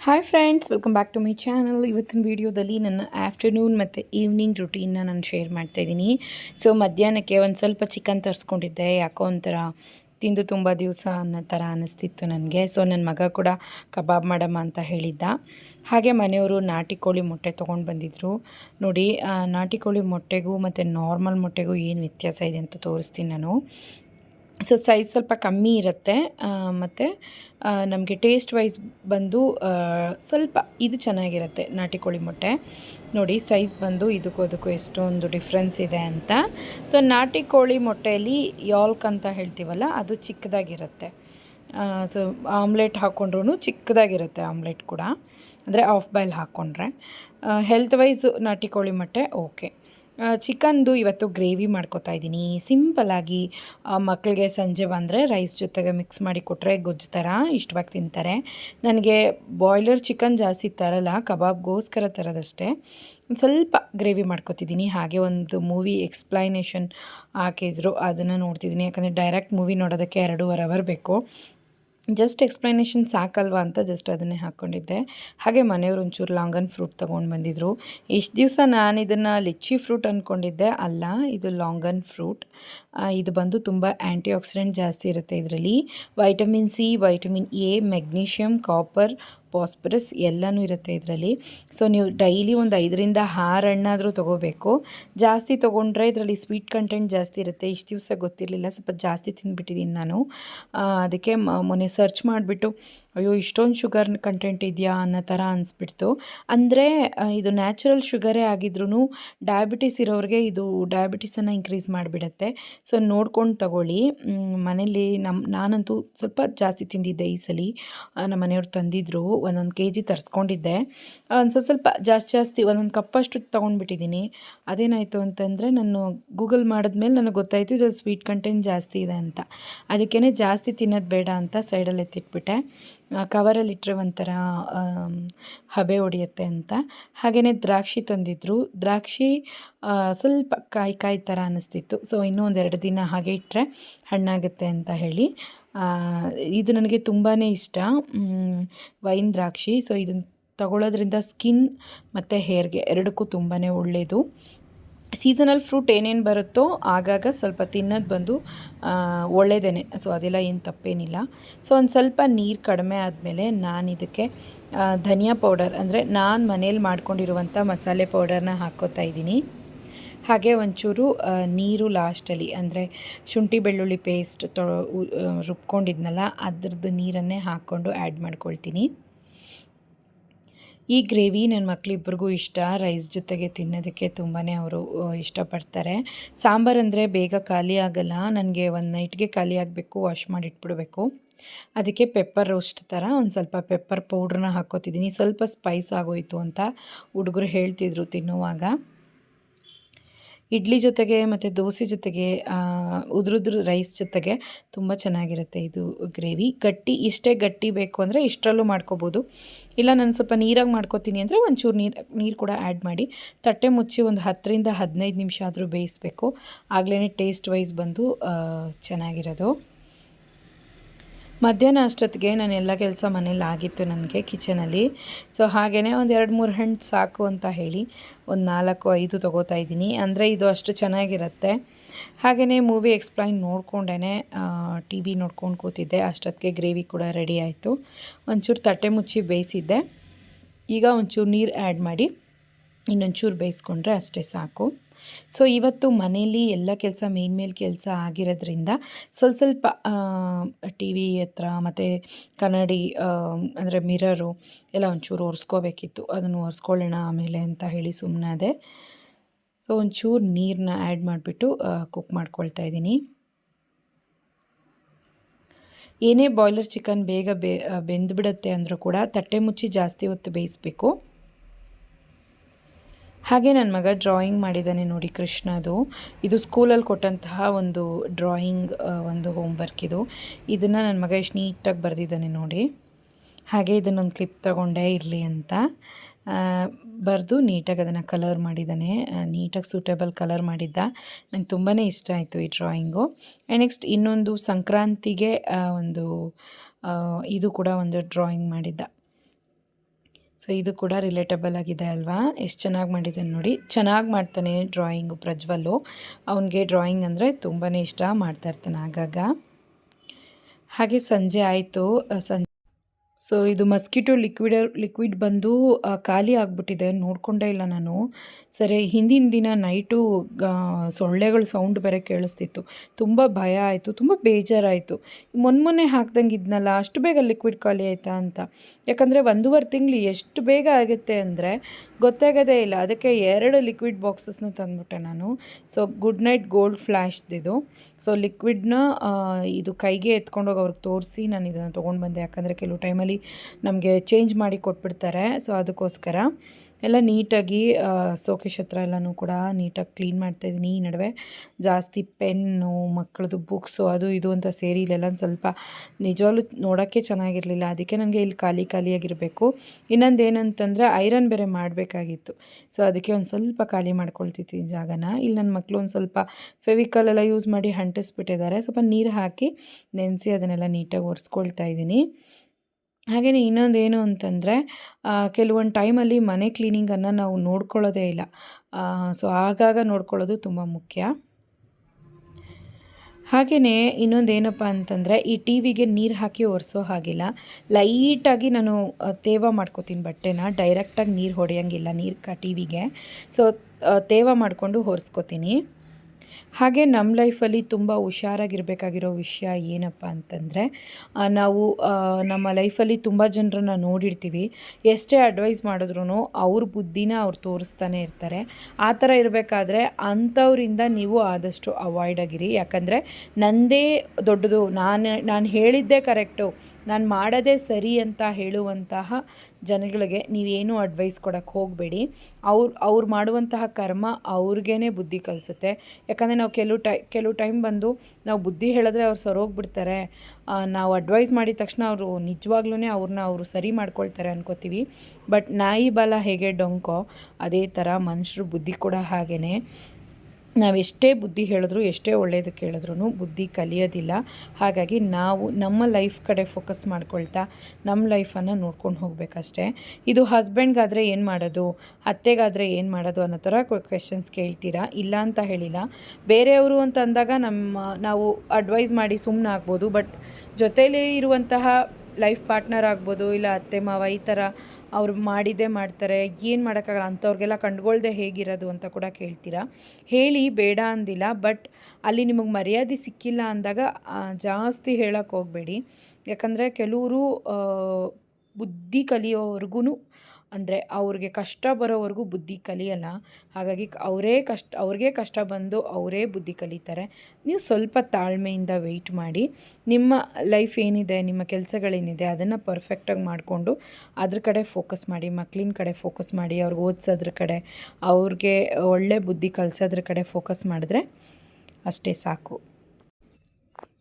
Hi friends welcome back to my channel ಇವತ್ತಿನ ವೀಡಿಯೋದಲ್ಲಿ ನನ್ನ ಆಫ್ಟರ್ನೂನ್ ಮತ್ತು ಈವ್ನಿಂಗ್ ರುಟೀನ್ನ ನಾನು ಶೇರ್ ಮಾಡ್ತಾ ಇದ್ದೀನಿ. ಸೊ ಮಧ್ಯಾಹ್ನಕ್ಕೆ ಒಂದು ಸ್ವಲ್ಪ ಚಿಕನ್ ತರಿಸ್ಕೊಂಡಿದ್ದೆ. ಯಾಕೋ ಒಂಥರ ತಿಂದು ತುಂಬ ದಿವಸ ಅನ್ನೋ ಥರ ಅನ್ನಿಸ್ತಿತ್ತು ನನಗೆ. ಸೊ ನನ್ನ ಮಗ ಕೂಡ ಕಬಾಬ್ ಮಾಡಮ್ಮ ಅಂತ ಹೇಳಿದ್ದ. ಹಾಗೆ ಮನೆಯವರು ನಾಟಿ ಕೋಳಿ ಮೊಟ್ಟೆ ತೊಗೊಂಡು ಬಂದಿದ್ದರು ನೋಡಿ ನಾಟಿ ಕೋಳಿ ಮೊಟ್ಟೆಗೂ ಮತ್ತು ನಾರ್ಮಲ್ ಮೊಟ್ಟೆಗೂ ಏನು ವ್ಯತ್ಯಾಸ ಇದೆ ಅಂತ ತೋರಿಸ್ತೀನಿ ನಾನು. ಸೊ ಸೈಜ್ ಸ್ವಲ್ಪ ಕಮ್ಮಿ ಇರುತ್ತೆ. ಮತ್ತು ನಮಗೆ ಟೇಸ್ಟ್ ವೈಸ್ ಬಂದು ಸ್ವಲ್ಪ ಇದು ಚೆನ್ನಾಗಿರುತ್ತೆ, ನಾಟಿ ಕೋಳಿ ಮೊಟ್ಟೆ. ನೋಡಿ ಸೈಜ್ ಬಂದು ಇದಕ್ಕೂ ಅದಕ್ಕೂ ಎಷ್ಟೊಂದು ಡಿಫ್ರೆನ್ಸ್ ಇದೆ ಅಂತ. ಸೊ ನಾಟಿ ಕೋಳಿ ಮೊಟ್ಟೆಯಲ್ಲಿ ಯಾಲ್ಕ್ ಅಂತ ಹೇಳ್ತೀವಲ್ಲ, ಅದು ಚಿಕ್ಕದಾಗಿರುತ್ತೆ. ಸೊ ಆಮ್ಲೆಟ್ ಹಾಕ್ಕೊಂಡ್ರೂ ಚಿಕ್ಕದಾಗಿರುತ್ತೆ ಆಮ್ಲೆಟ್ ಕೂಡ. ಅಂದರೆ ಆಫ್ ಬಾಯ್ಲ್ ಹಾಕ್ಕೊಂಡ್ರೆ ಹೆಲ್ತ್ ವೈಸ್ ನಾಟಿ ಕೋಳಿ ಮೊಟ್ಟೆ ಓಕೆ ಚಿಕನ್ದು ಇವತ್ತು ಗ್ರೇವಿ ಮಾಡ್ಕೋತಾ ಇದ್ದೀನಿ. ಸಿಂಪಲ್ಲಾಗಿ ಮಕ್ಕಳಿಗೆ ಸಂಜೆ ಬಂದರೆ ರೈಸ್ ಜೊತೆಗೆ ಮಿಕ್ಸ್ ಮಾಡಿ ಕೊಟ್ಟರೆ ಗೊಜ್ಜು ಥರ ಇಷ್ಟವಾಗಿ ತಿಂತಾರೆ. ನನಗೆ ಬಾಯ್ಲರ್ ಚಿಕನ್ ಜಾಸ್ತಿ ತರಲ್ಲ, ಕಬಾಬ್ಗೋಸ್ಕರ ತರೋದಷ್ಟೇ. ಸ್ವಲ್ಪ ಗ್ರೇವಿ ಮಾಡ್ಕೋತಿದ್ದೀನಿ. ಹಾಗೆ ಒಂದು ಮೂವಿ ಎಕ್ಸ್ಪ್ಲೈನೇಷನ್ ಹಾಕಿದ್ರು. ಅದನ್ನು ನೋಡ್ತಿದ್ದೀನಿ. ಯಾಕಂದರೆ ಡೈರೆಕ್ಟ್ ಮೂವಿ ನೋಡೋದಕ್ಕೆ ಎರಡೂವರೆ ಅವರ್ ಬೇಕು. ಜಸ್ಟ್ ಎಕ್ಸ್ಪ್ಲನೇಷನ್ ಸಾಕಲ್ವಾ ಅಂತ ಜಸ್ಟ್ ಅದನ್ನೇ ಹಾಕ್ಕೊಂಡಿದ್ದೆ. ಹಾಗೆ ಮನೆಯವರು ಒಂಚೂರು ಲಾಂಗನ್ ಫ್ರೂಟ್ ತೊಗೊಂಡು ಬಂದಿದ್ದರು ಇಷ್ಟು ದಿವಸ ನಾನು ಇದನ್ನು ಲಿಚ್ಚಿ ಫ್ರೂಟ್ ಅಂದ್ಕೊಂಡಿದ್ದೆ ಅಲ್ಲ, ಇದು ಲಾಂಗನ್ ಫ್ರೂಟ್ ಇದು ಬಂದು ತುಂಬ ಆ್ಯಂಟಿ ಆಕ್ಸಿಡೆಂಟ್ ಜಾಸ್ತಿ ಇರುತ್ತೆ ಇದರಲ್ಲಿ. Vitamin C vitamin A magnesium copper phosphorus ಎಲ್ಲನೂ ಇರುತ್ತೆ ಇದರಲ್ಲಿ. ಸೊ ನೀವು ಡೈಲಿ ಒಂದು ಐದರಿಂದ ಆರು ಹಣ್ಣಾದರೂ ತೊಗೋಬೇಕು. ಜಾಸ್ತಿ ತೊಗೊಂಡ್ರೆ ಇದರಲ್ಲಿ ಸ್ವೀಟ್ ಕಂಟೆಂಟ್ ಜಾಸ್ತಿ ಇರುತ್ತೆ. ಇಷ್ಟು ದಿವಸ ಗೊತ್ತಿರಲಿಲ್ಲ. ಸ್ವಲ್ಪ ಜಾಸ್ತಿ ತಿಂದ್ಬಿಟ್ಟಿದ್ದೀನಿ ನಾನು. ಅದಕ್ಕೆ ಮೊನ್ನೆ ಸರ್ಚ್ ಮಾಡಿಬಿಟ್ಟು, ಅಯ್ಯೋ, ಇಷ್ಟೊಂದು ಶುಗರ್ ಕಂಟೆಂಟ್ ಇದೆಯಾ ಅನ್ನೋ ಥರ ಅನಿಸ್ಬಿಡ್ತು. ಅಂದರೆ ಇದು ನ್ಯಾಚುರಲ್ ಶುಗರೇ ಆಗಿದ್ರೂ ಡಯಾಬಿಟಿಸ್ ಇರೋರಿಗೆ ಇದು ಡಯಾಬಿಟೀಸನ್ನು ಇನ್ಕ್ರೀಸ್ ಮಾಡಿಬಿಡತ್ತೆ. ಸೊ ನೋಡ್ಕೊಂಡು ತಗೊಳ್ಳಿ. ಮನೇಲಿ ನಮ್ಮ ನಾನಂತೂ ಸ್ವಲ್ಪ ಜಾಸ್ತಿ ತಿಂದಿದ್ದೆ ಈ ಸಲ. ನಮ್ಮ ಮನೆಯವ್ರು ತಂದಿದ್ದರು ಒಂದೊಂದು ಕೆ ಜಿ ತರಿಸ್ಕೊಂಡಿದ್ದೆ ಒಂದು ಸ್ವಲ್ಪ ಜಾಸ್ತಿ ಜಾಸ್ತಿ ಒಂದೊಂದು ಕಪ್ಪಷ್ಟು ತೊಗೊಂಡ್ಬಿಟ್ಟಿದ್ದೀನಿ ಅದೇನಾಯಿತು ಅಂತಂದರೆ ನಾನು ಗೂಗಲ್ ಮಾಡಿದ್ಮೇಲೆ ನನಗೆ ಗೊತ್ತಾಯಿತು ಇದ್ರಲ್ಲಿ ಸ್ವೀಟ್ ಕಂಟೆಂಟ್ ಜಾಸ್ತಿ ಇದೆ ಅಂತ. ಅದಕ್ಕೇ ಜಾಸ್ತಿ ತಿನ್ನೋದು ಬೇಡ ಅಂತ ಸೈಡಲ್ಲಿ ಎತ್ತಿಟ್ಬಿಟ್ಟೆ. ಕವರಲ್ಲಿ ಇಟ್ಟರೆ ಒಂಥರ ಹಬೆ ಹೊಡೆಯುತ್ತೆ ಅಂತ. ಹಾಗೆಯೇ ದ್ರಾಕ್ಷಿ ತಂದಿದ್ದರು ದ್ರಾಕ್ಷಿ ಸ್ವಲ್ಪ ಕಾಯಿ ಕಾಯಿ ಥರ ಅನ್ನಿಸ್ತಿತ್ತು ಸೊ ಇನ್ನೂ ಒಂದೆರಡು ದಿನ ಹಾಗೆ ಇಟ್ಟರೆ ಹಣ್ಣಾಗುತ್ತೆ ಅಂತ ಹೇಳಿ. ಇದು ನನಗೆ ತುಂಬಾ ಇಷ್ಟ. ವೈನ್ ದ್ರಾಕ್ಷಿ. ಸೊ ಇದನ್ನು ತಗೊಳ್ಳೋದ್ರಿಂದ ಸ್ಕಿನ್ ಮತ್ತು ಹೇರ್ಗೆ ಎರಡಕ್ಕೂ ತುಂಬಾ ಒಳ್ಳೆಯದು ಸೀಸನಲ್ ಫ್ರೂಟ್ ಏನೇನು ಬರುತ್ತೋ ಆಗಾಗ ಸ್ವಲ್ಪ ತಿನ್ನೋದು ಬಂದು ಒಳ್ಳೆಯದೇ ಸೊ ಅದೆಲ್ಲ ಏನು ತಪ್ಪೇನಿಲ್ಲ. ಸೊ ಒಂದು ಸ್ವಲ್ಪ ನೀರು ಕಡಿಮೆ ಆದಮೇಲೆ ನಾನು ಇದಕ್ಕೆ ಧನಿಯಾ ಪೌಡರ್. ಅಂದರೆ ನಾನು ಮನೇಲಿ ಮಾಡ್ಕೊಂಡಿರುವಂಥ ಮಸಾಲೆ ಪೌಡರ್ನ ಹಾಕ್ಕೋತಾ ಇದ್ದೀನಿ. ಹಾಗೆ ಒಂಚೂರು ನೀರು ಲಾಸ್ಟಲ್ಲಿ, ಅಂದರೆ ಶುಂಠಿ ಬೆಳ್ಳುಳ್ಳಿ ಪೇಸ್ಟ್ ತೊ ರುಬ್ಕೊಂಡಿದ್ನಲ್ಲ, ಅದ್ರದ್ದು ನೀರನ್ನೇ ಹಾಕ್ಕೊಂಡು ಆ್ಯಡ್ ಮಾಡ್ಕೊಳ್ತೀನಿ. ಈ ಗ್ರೇವಿ ನನ್ನ ಮಕ್ಕಳಿಬ್ಬರಿಗೂ ಇಷ್ಟ, ರೈಸ್ ಜೊತೆಗೆ ತಿನ್ನೋದಕ್ಕೆ ತುಂಬಾ ಅವರು ಇಷ್ಟಪಡ್ತಾರೆ. ಸಾಂಬಾರು ಅಂದರೆ ಬೇಗ ಖಾಲಿ ಆಗಲ್ಲ, ನನಗೆ ಒಂದು ನೈಟ್ಗೆ ಖಾಲಿ ಆಗಬೇಕು, ವಾಶ್ ಮಾಡಿಟ್ಬಿಡಬೇಕು. ಅದಕ್ಕೆ ಪೆಪ್ಪರ್ ರೋಸ್ಟ್ ಥರ ಒಂದು ಸ್ವಲ್ಪ ಪೆಪ್ಪರ್ ಪೌಡ್ರನ್ನ ಹಾಕ್ಕೋತಿದ್ದೀನಿ ಸ್ವಲ್ಪ ಸ್ಪೈಸ್ ಆಗೋಯಿತು ಅಂತ ಹುಡುಗರು ಹೇಳ್ತಿದ್ರು ತಿನ್ನುವಾಗ. ಇಡ್ಲಿ ಜೊತೆಗೆ ಮತ್ತು ದೋಸೆ ಜೊತೆಗೆ ಉದುರುದ್ರ ರೈಸ್ ಜೊತೆಗೆ ತುಂಬ ಚೆನ್ನಾಗಿರುತ್ತೆ ಇದು ಗ್ರೇವಿ ಗಟ್ಟಿ, ಇಷ್ಟೇ ಗಟ್ಟಿ ಬೇಕು ಅಂದರೆ ಇಷ್ಟರಲ್ಲೂ ಮಾಡ್ಕೋಬೋದು. ಇಲ್ಲ ನಾನು ಸ್ವಲ್ಪ ನೀರಾಗಿ ಮಾಡ್ಕೋತೀನಿ ಅಂದರೆ ಒಂಚೂರು ನೀರು ನೀರು ಕೂಡ ಆ್ಯಡ್ ಮಾಡಿ ತಟ್ಟೆ ಮುಚ್ಚಿ ಒಂದು ಹತ್ತರಿಂದ ಹದಿನೈದು ನಿಮಿಷ ಆದರೂ ಬೇಯಿಸಬೇಕು. ಆಗಲೇ ಟೇಸ್ಟ್ ವೈಸ್ ಬಂದು ಚೆನ್ನಾಗಿರೋದು. ಮಧ್ಯಾಹ್ನ ಅಷ್ಟೊತ್ತಿಗೆ ನಾನು ಎಲ್ಲ ಕೆಲಸ ಮನೇಲಿ ಆಗಿತ್ತು ನನಗೆ ಕಿಚನಲ್ಲಿ. ಸೊ ಹಾಗೆಯೇ ಒಂದು ಎರಡು ಮೂರು ಹಣ್ಣು ಸಾಕು ಅಂತ ಹೇಳಿ ಒಂದು ನಾಲ್ಕು ಐದು ತೊಗೋತಾ ಇದ್ದೀನಿ. ಅಂದರೆ ಇದು ಅಷ್ಟು ಚೆನ್ನಾಗಿರುತ್ತೆ. ಹಾಗೆಯೇ ಮೂವಿ ಎಕ್ಸ್ಪ್ಲೈನ್ ನೋಡ್ಕೊಂಡೇ ಟಿ ವಿ ನೋಡ್ಕೊಂಡು ಕೂತಿದ್ದೆ. ಅಷ್ಟೊತ್ತಿಗೆ ಗ್ರೇವಿ ಕೂಡ ರೆಡಿ ಆಯಿತು. ಒಂಚೂರು ತಟ್ಟೆ ಮುಚ್ಚಿ ಬೇಯಿಸಿದ್ದೆ. ಈಗ ಒಂಚೂರು ನೀರು ಆ್ಯಡ್ ಮಾಡಿ ಇನ್ನೊಂಚೂರು ಬೇಯಿಸ್ಕೊಂಡ್ರೆ ಅಷ್ಟೇ ಸಾಕು. ಸೊ ಇವತ್ತು ಮನೇಲಿ ಎಲ್ಲ ಕೆಲಸ ಮೇನ್ ಮೇಲ್ ಕೆಲಸ ಆಗಿರೋದ್ರಿಂದ ಸ್ವಲ್ಪ ಸ್ವಲ್ಪ ಟಿ ವಿ ಹತ್ರ ಮತ್ತು ಕನ್ನಡಿ ಅಂದರೆ ಮಿರರು ಎಲ್ಲ ಒಂಚೂರು ಒರೆಸ್ಕೋಬೇಕಿತ್ತು. ಅದನ್ನು ಒರೆಸ್ಕೊಳ್ಳೋಣ ಆಮೇಲೆ ಅಂತ ಹೇಳಿ ಸುಮ್ಮನಾದೆ ಸೊ ಒಂಚೂರು ನೀರನ್ನ ಆ್ಯಡ್ ಮಾಡಿಬಿಟ್ಟು ಕುಕ್ ಮಾಡ್ಕೊಳ್ತಾ ಇದ್ದೀನಿ. ಏನೇ ಬಾಯ್ಲರ್ ಚಿಕನ್ ಬೇಗ ಬೆ ಬೆಂದ್ಬಿಡತ್ತೆ ಅಂದರೂ ಕೂಡ ತಟ್ಟೆ ಮುಚ್ಚಿ ಜಾಸ್ತಿ ಹೊತ್ತು ಬೇಯಿಸಬೇಕು. ಹಾಗೆ ನನ್ನ ಮಗ ಡ್ರಾಯಿಂಗ್ ಮಾಡಿದ್ದಾನೆ ನೋಡಿ ಕೃಷ್ಣದು. ಇದು ಸ್ಕೂಲಲ್ಲಿ ಕೊಟ್ಟಂತಹ ಒಂದು ಡ್ರಾಯಿಂಗ್ ಒಂದು ಹೋಮ್ವರ್ಕ್ ಇದು. ಇದನ್ನು ನನ್ನ ಮಗ ಎಷ್ಟು ನೀಟಾಗಿ ಬರೆದಿದ್ದಾನೆ ನೋಡಿ. ಹಾಗೆ ಇದನ್ನೊಂದು ಕ್ಲಿಪ್ ತಗೊಂಡೆ, ಇರಲಿ ಅಂತ. ಬರೆದು ನೀಟಾಗಿ ಅದನ್ನು ಕಲರ್ ಮಾಡಿದ್ದಾನೆ ನೀಟಾಗಿ ಸೂಟೇಬಲ್ ಕಲರ್ ಮಾಡಿದ್ದ. ನಂಗೆ ತುಂಬಾ ಇಷ್ಟ ಆಯಿತು ಈ ಡ್ರಾಯಿಂಗು ಆ್ಯಂಡ್ ನೆಕ್ಸ್ಟ್ ಇನ್ನೊಂದು ಸಂಕ್ರಾಂತಿಗೆ ಒಂದು ಇದು ಕೂಡ ಒಂದು ಡ್ರಾಯಿಂಗ್ ಮಾಡಿದ್ದ. ಸೊ ಇದು ಕೂಡ ರಿಲೇಟಬಲ್ ಆಗಿದೆ ಅಲ್ವಾ? ಎಷ್ಟು ಚೆನ್ನಾಗಿ ಮಾಡಿದ್ದಾನೆ ನೋಡಿ. ಚೆನ್ನಾಗಿ ಮಾಡ್ತಾನೆ ಡ್ರಾಯಿಂಗು ಪ್ರಜ್ವಲ್ಲು. ಅವನಿಗೆ ಡ್ರಾಯಿಂಗ್ ಅಂದರೆ ತುಂಬಾ ಇಷ್ಟ ಮಾಡ್ತಾ ಇರ್ತಾನೆ ಆಗಾಗ. ಹಾಗೆ ಸಂಜೆ ಆಯಿತು, ಸಂಜೆ ಸೊ ಇದು ಮಸ್ಕಿಟೋ ಲಿಕ್ವಿಡ್ ಲಿಕ್ವಿಡ್ ಬಂದು ಖಾಲಿ ಆಗಿಬಿಟ್ಟಿದೆ. ನೋಡಿಕೊಂಡೇ ಇಲ್ಲ ನಾನು. ಸರಿ, ಹಿಂದಿನ ದಿನ ನೈಟು ಸೊಳ್ಳೆಗಳ ಸೌಂಡ್ ಬೇರೆ ಕೇಳಿಸ್ತಿತ್ತು. ತುಂಬ ಭಯ ಆಯಿತು, ತುಂಬ ಬೇಜಾರಾಯಿತು. ಮೊನ್ನೆ ಮೊನ್ನೆ ಹಾಕ್ದಂಗೆ ಇದ್ನಲ್ಲ, ಅಷ್ಟು ಬೇಗ ಲಿಕ್ವಿಡ್ ಖಾಲಿ ಆಯಿತಾ ಅಂತ. ಯಾಕಂದರೆ ಒಂದೂವರೆ ತಿಂಗಳು ಎಷ್ಟು ಬೇಗ ಆಗುತ್ತೆ ಅಂದರೆ ಗೊತ್ತಾಗೋದೇ ಇಲ್ಲ. ಅದಕ್ಕೆ ಎರಡು ಲಿಕ್ವಿಡ್ ಬಾಕ್ಸಸ್ನ ತಂದ್ಬಿಟ್ಟೆ ನಾನು. ಸೊ ಗುಡ್ ನೈಟ್ ಗೋಲ್ಡ್ ಫ್ಲ್ಯಾಶ್ದಿದು ಸೊ ಲಿಕ್ವಿಡ್ನ ಇದು ಕೈಗೆ ಎತ್ಕೊಂಡೋಗಿ ಅವ್ರಿಗೆ ತೋರಿಸಿ ನಾನು ಇದನ್ನು ತೊಗೊಂಡು ಬಂದೆ. ಯಾಕಂದರೆ ಕೆಲವು ಟೈಮಲ್ಲಿ ನಮಗೆ ಚೇಂಜ್ ಮಾಡಿ ಕೊಟ್ಬಿಡ್ತಾರೆ. ಸೊ ಅದಕ್ಕೋಸ್ಕರ ಎಲ್ಲ ನೀಟಾಗಿ ಸೋಕೇಶ್ ಹತ್ರ ಎಲ್ಲನೂ ಕೂಡ ನೀಟಾಗಿ ಕ್ಲೀನ್ ಮಾಡ್ತಾ ಇದ್ದೀನಿ. ಈ ನಡುವೆ ಜಾಸ್ತಿ ಪೆನ್ನು ಮಕ್ಕಳದು ಬುಕ್ಸು ಅದು ಇದು ಅಂತ ಸೇರಿ ಇಲ್ಲೆಲ್ಲ ಸ್ವಲ್ಪ ನಿಜವಾಗ್ಲೂ ನೋಡೋಕ್ಕೆ ಚೆನ್ನಾಗಿರಲಿಲ್ಲ. ಅದಕ್ಕೆ ನನಗೆ ಇಲ್ಲಿ ಖಾಲಿ ಖಾಲಿಯಾಗಿರಬೇಕು ಇನ್ನೊಂದು ಏನಂತಂದರೆ ಐರನ್ ಬೇರೆ ಮಾಡಬೇಕಾಗಿತ್ತು. ಸೊ ಅದಕ್ಕೆ ಒಂದು ಸ್ವಲ್ಪ ಖಾಲಿ ಮಾಡ್ಕೊಳ್ತಿದ್ದೀನಿ ಜಾಗನ. ಇಲ್ಲಿ ನನ್ನ ಮಕ್ಕಳು ಒಂದು ಸ್ವಲ್ಪ ಫೆವಿಕಲ್ ಎಲ್ಲ ಯೂಸ್ ಮಾಡಿ ಹಂಟಿಸ್ಬಿಟ್ಟಿದ್ದಾರೆ ಸ್ವಲ್ಪ ನೀರು ಹಾಕಿ ನೆನೆಸಿ ಅದನ್ನೆಲ್ಲ ನೀಟಾಗಿ ಒರೆಸ್ಕೊಳ್ತಾ ಇದ್ದೀನಿ. ಹಾಗೆಯೇ ಏನು ಅಂತಂದರೆ ಕೆಲವೊಂದು ಟೈಮಲ್ಲಿ ಮನೆ ಕ್ಲೀನಿಂಗನ್ನು ನಾವು ನೋಡ್ಕೊಳ್ಳೋದೇ ಇಲ್ಲ. ಸೊ ಆಗಾಗ ನೋಡ್ಕೊಳ್ಳೋದು ತುಂಬ ಮುಖ್ಯ. ಹಾಗೆಯೇ ಇನ್ನೊಂದು ಏನಪ್ಪ ಅಂತಂದರೆ, ಈ ಟಿ ವಿಗೆ ನೀರು ಹಾಕಿ ಒರೆಸೋ ಹಾಗಿಲ್ಲ. ಲೈಟಾಗಿ ನಾನು ತೇವ ಮಾಡ್ಕೋತೀನಿ ಬಟ್ಟೆನ ಡೈರೆಕ್ಟಾಗಿ ನೀರು ಹೊಡೆಯೋಂಗಿಲ್ಲ ನೀರು ಕ ಟಿ ವಿಗೆ ಸೊ ತೇವ ಮಾಡಿಕೊಂಡು ಒರೆಸ್ಕೋತೀನಿ. ಹಾಗೆ ನಮ್ಮ ಲೈಫಲ್ಲಿ ತುಂಬ ಹುಷಾರಾಗಿರಬೇಕಾಗಿರೋ ವಿಷಯ ಏನಪ್ಪ ಅಂತಂದರೆ ನಾವು ನಮ್ಮ ಲೈಫಲ್ಲಿ ತುಂಬ ಜನರನ್ನ ನೋಡಿರ್ತೀವಿ. ಎಷ್ಟೇ ಅಡ್ವೈಸ್ ಮಾಡಿದ್ರೂ ಅವ್ರ ಬುದ್ಧಿನ ಅವ್ರು ತೋರಿಸ್ತಾನೆ ಇರ್ತಾರೆ. ಆ ಥರ ಇರಬೇಕಾದ್ರೆ ಅಂಥವರಿಂದ ನೀವು ಆದಷ್ಟು ಅವಾಯ್ಡ್ ಆಗಿರಿ. ಯಾಕಂದರೆ ನಂದೇ ದೊಡ್ಡದು. ನಾನು ನಾನು ಹೇಳಿದ್ದೇ ಕರೆಕ್ಟು. ನಾನು ಮಾಡೋದೇ ಸರಿ ಅಂತ ಹೇಳುವಂತಹ ಜನಗಳಿಗೆ ನೀವೇನು ಅಡ್ವೈಸ್ ಕೊಡೋಕ್ಕೆ ಹೋಗಬೇಡಿ. ಅವ್ರು ಅವ್ರು ಮಾಡುವಂತಹ ಕರ್ಮ ಅವ್ರಿಗೇ ಬುದ್ಧಿ ಕಲಿಸುತ್ತೆ. ಯಾಕಂದರೆ ನಾವು ಕೆಲವು ಟೈ, ಕೆಲವು ಟೈಮ್ ಬಂದು ನಾವು ಬುದ್ಧಿ ಹೇಳಿದ್ರೆ ಅವ್ರು ಸರೋಗ್ಬಿಡ್ತಾರೆ. ನಾವು ಅಡ್ವೈಸ್ ಮಾಡಿದ ತಕ್ಷಣ ಅವರು ನಿಜವಾಗ್ಲೂ ಅವ್ರನ್ನ ಅವರು ಸರಿ ಮಾಡ್ಕೊಳ್ತಾರೆ ಅನ್ಕೋತೀವಿ. ಬಟ್ ನಾಯಿ ಬಲ ಹೇಗೆ ಡೊಂಕೋ, ಅದೇ ಥರ ಮನುಷ್ಯರು ಬುದ್ಧಿ ಕೂಡ ಹಾಗೇ ನಾವು ಎಷ್ಟೇ ಬುದ್ಧಿ ಹೇಳಿದ್ರು, ಎಷ್ಟೇ ಒಳ್ಳೆಯದಕ್ಕೆ ಹೇಳಿದ್ರು ಬುದ್ಧಿ ಕಲಿಯೋದಿಲ್ಲ. ಹಾಗಾಗಿ ನಾವು ನಮ್ಮ ಲೈಫ್ ಕಡೆ ಫೋಕಸ್ ಮಾಡ್ಕೊಳ್ತಾ ನಮ್ಮ ಲೈಫನ್ನು ನೋಡ್ಕೊಂಡು ಹೋಗಬೇಕಷ್ಟೇ. ಇದು ಹಸ್ಬೆಂಡ್ಗಾದರೆ ಏನು ಮಾಡೋದು, ಅತ್ತೆಗಾದರೆ ಏನು ಮಾಡೋದು ಅನ್ನೋ ಥರ ಕ್ವೆಶನ್ಸ್ ಕೇಳ್ತೀರಾ? ಇಲ್ಲ ಅಂತ ಹೇಳಿಲ್ಲ. ಬೇರೆಯವರು ಅಂತ ಅಂದಾಗ ನಮ್ಮ, ನಾವು ಅಡ್ವೈಸ್ ಮಾಡಿ ಸುಮ್ಮನೆ ಆಗ್ಬೋದು ಬಟ್ ಜೊತೆಲೇ ಇರುವಂತಹ ಲೈಫ್ ಪಾರ್ಟ್ನರ್ ಆಗ್ಬೋದು, ಇಲ್ಲ ಅತ್ತೆ, ಮಾವ, ಈ ಥರ ಅವ್ರು ಮಾಡಿದ್ದೇ ಮಾಡ್ತಾರೆ, ಏನು ಮಾಡೋಕ್ಕಾಗಲ್ಲ, ಅಂಥವ್ರಿಗೆಲ್ಲ ಕಂಡುಗೊಳ್ದೆ ಹೇಗಿರೋದು ಅಂತ ಕೂಡ ಕೇಳ್ತೀರಾ? ಹೇಳಿ, ಬೇಡ ಅಂದಿಲ್ಲ, ಬಟ್ ಅಲ್ಲಿ ನಿಮಗೆ ಮರ್ಯಾದೆ ಸಿಕ್ಕಿಲ್ಲ ಅಂದಾಗ ಜಾಸ್ತಿ ಹೇಳೋಕ್ಕೆ ಹೋಗಬೇಡಿ. ಯಾಕಂದರೆ ಕೆಲವರು ಬುದ್ಧಿ ಕಲಿಯೋವರೆಗೂ ಅಂದರೆ ಅವ್ರಿಗೆ ಕಷ್ಟ ಬರೋವರೆಗೂ ಬುದ್ಧಿ ಕಲಿಯಲ್ಲ. ಹಾಗಾಗಿ ಅವರೇ ಕಷ್ಟ, ಅವ್ರಿಗೆ ಕಷ್ಟ ಬಂದು ಅವರೇ ಬುದ್ಧಿ ಕಲಿತಾರೆ. ನೀವು ಸ್ವಲ್ಪ ತಾಳ್ಮೆಯಿಂದ ವೆಯ್ಟ್ ಮಾಡಿ. ನಿಮ್ಮ ಲೈಫ್ ಏನಿದೆ, ನಿಮ್ಮ ಕೆಲಸಗಳೇನಿದೆ, ಅದನ್ನು ಪರ್ಫೆಕ್ಟಾಗಿ ಮಾಡಿಕೊಂಡು ಅದ್ರ ಕಡೆ ಫೋಕಸ್ ಮಾಡಿ ಮಕ್ಕಳಿನ ಕಡೆ ಫೋಕಸ್ ಮಾಡಿ ಅವ್ರಿಗೆ ಓದಿಸೋದ್ರ ಕಡೆ, ಅವ್ರಿಗೆ ಒಳ್ಳೆ ಬುದ್ಧಿ ಕಲಿಸೋದ್ರ ಕಡೆ ಫೋಕಸ್ ಮಾಡಿದ್ರೆ ಅಷ್ಟೇ ಸಾಕು.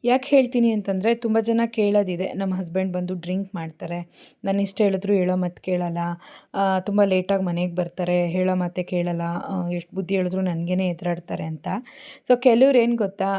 ಯಾಕೆ ಹೇಳ್ತೀನಿ ಅಂತಂದರೆ ತುಂಬ ಜನ ಕೇಳೋದಿದೆ. ನಮ್ಮ ಹಸ್ಬೆಂಡ್ ಬಂದು ಡ್ರಿಂಕ್ ಮಾಡ್ತಾರೆ. ನಾನು ಇಷ್ಟು ಹೇಳಿದ್ರು ಹೇಳೋ ಮಾತು ಕೇಳಲ್ಲ. ತುಂಬ ಲೇಟಾಗಿ ಮನೆಗೆ ಬರ್ತಾರೆ. ಹೇಳೋ ಮಾತೆ ಕೇಳಲ್ಲ. ಎಷ್ಟು ಬುದ್ಧಿ ಹೇಳಿದ್ರು ನನಗೇ ಎದುರಾಡ್ತಾರೆ ಅಂತ. ಸೊ ಕೆಲವ್ರು ಏನು ಗೊತ್ತಾ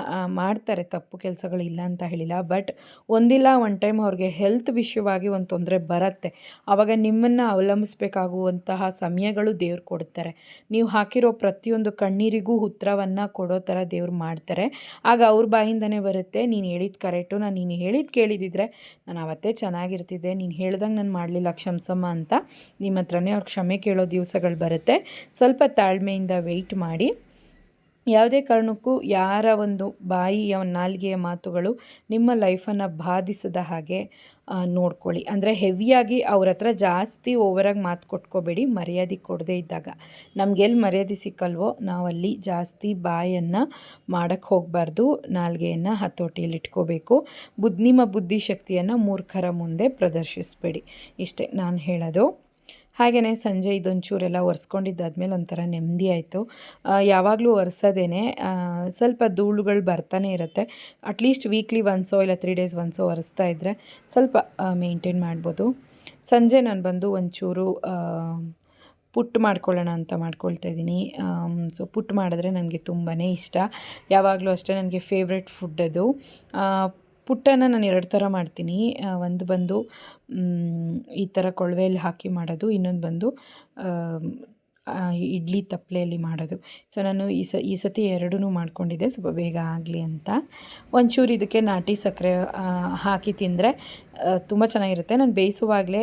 ಮಾಡ್ತಾರೆ ತಪ್ಪು ಕೆಲಸಗಳು ಇಲ್ಲ ಅಂತ ಹೇಳಿಲ್ಲ. ಬಟ್ ಒಂದಿಲ್ಲ ಒನ್ ಟೈಮ್ ಅವ್ರಿಗೆ ಹೆಲ್ತ್ ವಿಷಯವಾಗಿ ಒಂದು ತೊಂದರೆ ಬರುತ್ತೆ. ಆವಾಗ ನಿಮ್ಮನ್ನು ಅವಲಂಬಿಸ್ಬೇಕಾಗುವಂತಹ ಸಮಯಗಳು ದೇವ್ರು ಕೊಡ್ತಾರೆ. ನೀವು ಹಾಕಿರೋ ಪ್ರತಿಯೊಂದು ಕಣ್ಣೀರಿಗೂ ಉತ್ತರವನ್ನು ಕೊಡೋ ಥರ ದೇವ್ರು ಮಾಡ್ತಾರೆ. ಆಗ ಅವ್ರ ಬಾಯಿಂದನೇ ಬರುತ್ತೆ. ನೀನು ಹೇಳಿದ್ದು ಕರೆಕ್ಟು. ನಾನು ನೀನು ಹೇಳಿದ್ದು ಕೇಳಿದಿದ್ರೆ ನಾನು ಅವತ್ತೇ ಚೆನ್ನಾಗಿರ್ತಿದ್ದೆ. ನೀನು ಹೇಳ್ದಂಗೆ ನಾನು ಮಾಡಲಿಲ್ಲ ಕ್ಷಮಸಮ್ಮ ಅಂತ. ನಿಮ್ಮ ಹತ್ರನೇ ಅವ್ರು ಕ್ಷಮೆ ಕೇಳೋ ದಿವಸಗಳು ಬರುತ್ತೆ. ಸ್ವಲ್ಪ ತಾಳ್ಮೆಯಿಂದ ವೆಯ್ಟ್ ಮಾಡಿ. ಯಾವುದೇ ಕಾರಣಕ್ಕೂ ಯಾರ ಒಂದು ಬಾಯಿಯ ನಾಲ್ಗೆಯ ಮಾತುಗಳು ನಿಮ್ಮ ಲೈಫನ್ನು ಬಾಧಿಸದ ಹಾಗೆ ನೋಡ್ಕೊಳ್ಳಿ. ಅಂದರೆ ಹೆವಿಯಾಗಿ ಅವ್ರ ಹತ್ರ ಜಾಸ್ತಿ ಓವರಾಗಿ ಮಾತು ಕೊಟ್ಕೋಬೇಡಿ, ಮರ್ಯಾದೆ ಕೊಡದೇ ಇದ್ದಾಗ. ನಮಗೆಲ್ಲಿ ಮರ್ಯಾದೆ ಸಿಕ್ಕಲ್ವೋ, ನಾವಲ್ಲಿ ಜಾಸ್ತಿ ಬಾಯನ್ನು ಮಾಡೋಕ್ಕೆ ಹೋಗಬಾರ್ದು, ನಾಲ್ಗೆಯನ್ನು ಹತೋಟಿಯಲ್ಲಿ ಇಟ್ಕೋಬೇಕು. ಬುದ್, ನಿಮ್ಮ ಬುದ್ಧಿಶಕ್ತಿಯನ್ನು ಮೂರ್ಖರ ಮುಂದೆ ಪ್ರದರ್ಶಿಸಬೇಡಿ. ಇಷ್ಟೇ ನಾನು ಹೇಳೋದು. ಹಾಗೆಯೇ ಸಂಜೆ ಇದೊಂಚೂರೆಲ್ಲ ಒರೆಸ್ಕೊಂಡಿದ್ದಾದ್ಮೇಲೆ ಒಂಥರ ನೆಮ್ಮದಿ ಆಯಿತು. ಯಾವಾಗಲೂ ಒರೆಸೋದೇನೆ. ಸ್ವಲ್ಪ ಧೂಳುಗಳು ಬರ್ತಾನೆ ಇರುತ್ತೆ. ಅಟ್ಲೀಸ್ಟ್ ವೀಕ್ಲಿ ಒನ್ಸೋ ಇಲ್ಲ ತ್ರೀ ಡೇಸ್ ಒನ್ಸೋ ಒರೆಸ್ತಾ ಇದ್ದರೆ ಸ್ವಲ್ಪ ಮೇಂಟೈನ್ ಮಾಡ್ಬೋದು. ಸಂಜೆ ನಾನು ಬಂದು ಒಂಚೂರು ಪುಟ್ಟು ಮಾಡ್ಕೊಳ್ಳೋಣ ಅಂತ ಮಾಡ್ಕೊಳ್ತಾ ಇದ್ದೀನಿ. ಸೊ ಪುಟ್ಟು ಮಾಡಿದ್ರೆ ನನಗೆ ತುಂಬಾ ಇಷ್ಟ. ಯಾವಾಗಲೂ ಅಷ್ಟೇ ನನಗೆ ಫೇವ್ರೆಟ್ ಫುಡ್ ಅದು. ಪುಟ್ಟನ ನಾನು ಎರಡು ಥರ ಮಾಡ್ತೀನಿ. ಒಂದು ಬಂದು ಈ ಥರ ಕೊಳವೆಯಲ್ಲಿ ಹಾಕಿ ಮಾಡೋದು, ಇನ್ನೊಂದು ಬಂದು ಇಡ್ಲಿ ತಪ್ಪಲೆಯಲ್ಲಿ ಮಾಡೋದು. ಸೊ, ನಾನು ಈ ಸ, ಈ ಸತಿ ಎರಡೂ ಮಾಡಿಕೊಂಡಿದ್ದೆ. ಸ್ವಲ್ಪ ಬೇಗ ಆಗಲಿ ಅಂತ. ಒಂಚೂರು ಇದಕ್ಕೆ ನಾಟಿ ಸಕ್ಕರೆ ಹಾಕಿ ತಿಂದರೆ ತುಂಬ ಚೆನ್ನಾಗಿರುತ್ತೆ. ನಾನು ಬೇಯಿಸುವಾಗಲೇ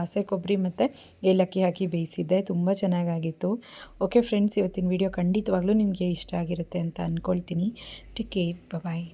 ಹಸೆ ಕೊಬ್ಬರಿ ಮತ್ತು ಏಲಕ್ಕಿ ಹಾಕಿ ಬೇಯಿಸಿದ್ದೆ. ತುಂಬ ಚೆನ್ನಾಗಾಗಿತ್ತು. ಓಕೆ, ಫ್ರೆಂಡ್ಸ್, ಇವತ್ತಿನ ವಿಡಿಯೋ ಖಂಡಿತವಾಗ್ಲೂ ನಿಮಗೆ ಇಷ್ಟ ಆಗಿರುತ್ತೆ ಅಂತ ಅಂದ್ಕೊಳ್ತೀನಿ ಟೇಕ್ ಬಾಯ್